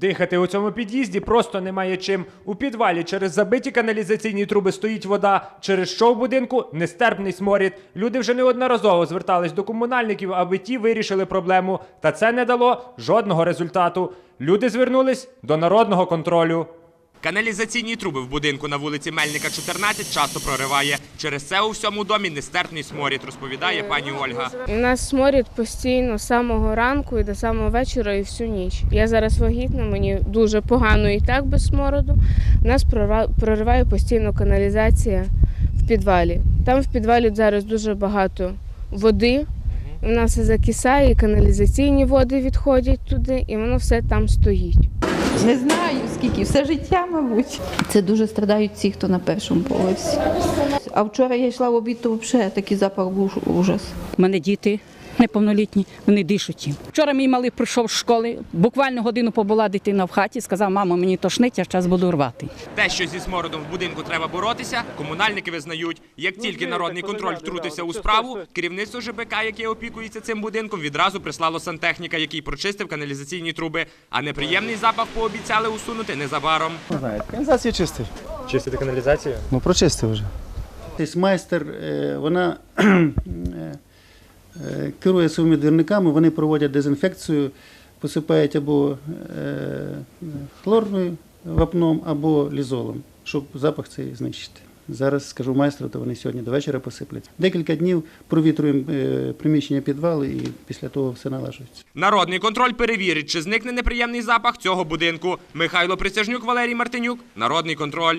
Дихати у цьому під'їзді просто немає чим. У підвалі через забиті каналізаційні труби стоїть вода, через що в будинку нестерпний сморід. Люди вже неодноразово звертались до комунальників, аби ті вирішили проблему. Та це не дало жодного результату. Люди звернулись до народного контролю. Каналізаційні труби в будинку на вулиці Мельника 14 часто прориває. Через це у всьому домі нестерпний сморід, розповідає пані Ольга. У нас сморід постійно з самого ранку і до самого вечора і всю ніч. Я зараз вагітна, мені дуже погано і так без смороду. У нас прориває постійно каналізація в підвалі. Там в підвалі зараз дуже багато води. У нас все закисає, і каналізаційні води відходять туди, і воно все там стоїть. Не знаю скільки, все життя, мабуть. Це дуже страдають ті, хто на першому поверсі. А вчора я йшла в обід, то взагалі такий запах був ужас. У мене діти неповнолітні, вони дишуть. їм. Вчора мій малий прийшов з школи, буквально годину побула дитина в хаті, сказав, мамо, мені тошнить, я зараз буду рвати. Те, що зі смородом в будинку треба боротися, комунальники визнають. Як тільки народний контроль втрутився у справу, керівництво ЖБК, яке опікується цим будинком, відразу прислало сантехніка, який прочистив каналізаційні труби. А неприємний запах пообіцяли усунути незабаром. Знаєте, каналізацію чистив. Чистити каналізацію? Ну, прочистив вже. Тобто майстер, е, вона керує своїми двірниками, вони проводять дезінфекцію, посипають або е, хлорною вапном, або лізолом, щоб запах цей знищити. Зараз скажу майстру, то вони сьогодні до вечора посиплять. Декілька днів провітруємо е, приміщення підвалу і після того все налажується. Народний контроль перевірить, чи зникне неприємний запах цього будинку. Михайло Присяжнюк, Валерій Мартинюк. Народний контроль.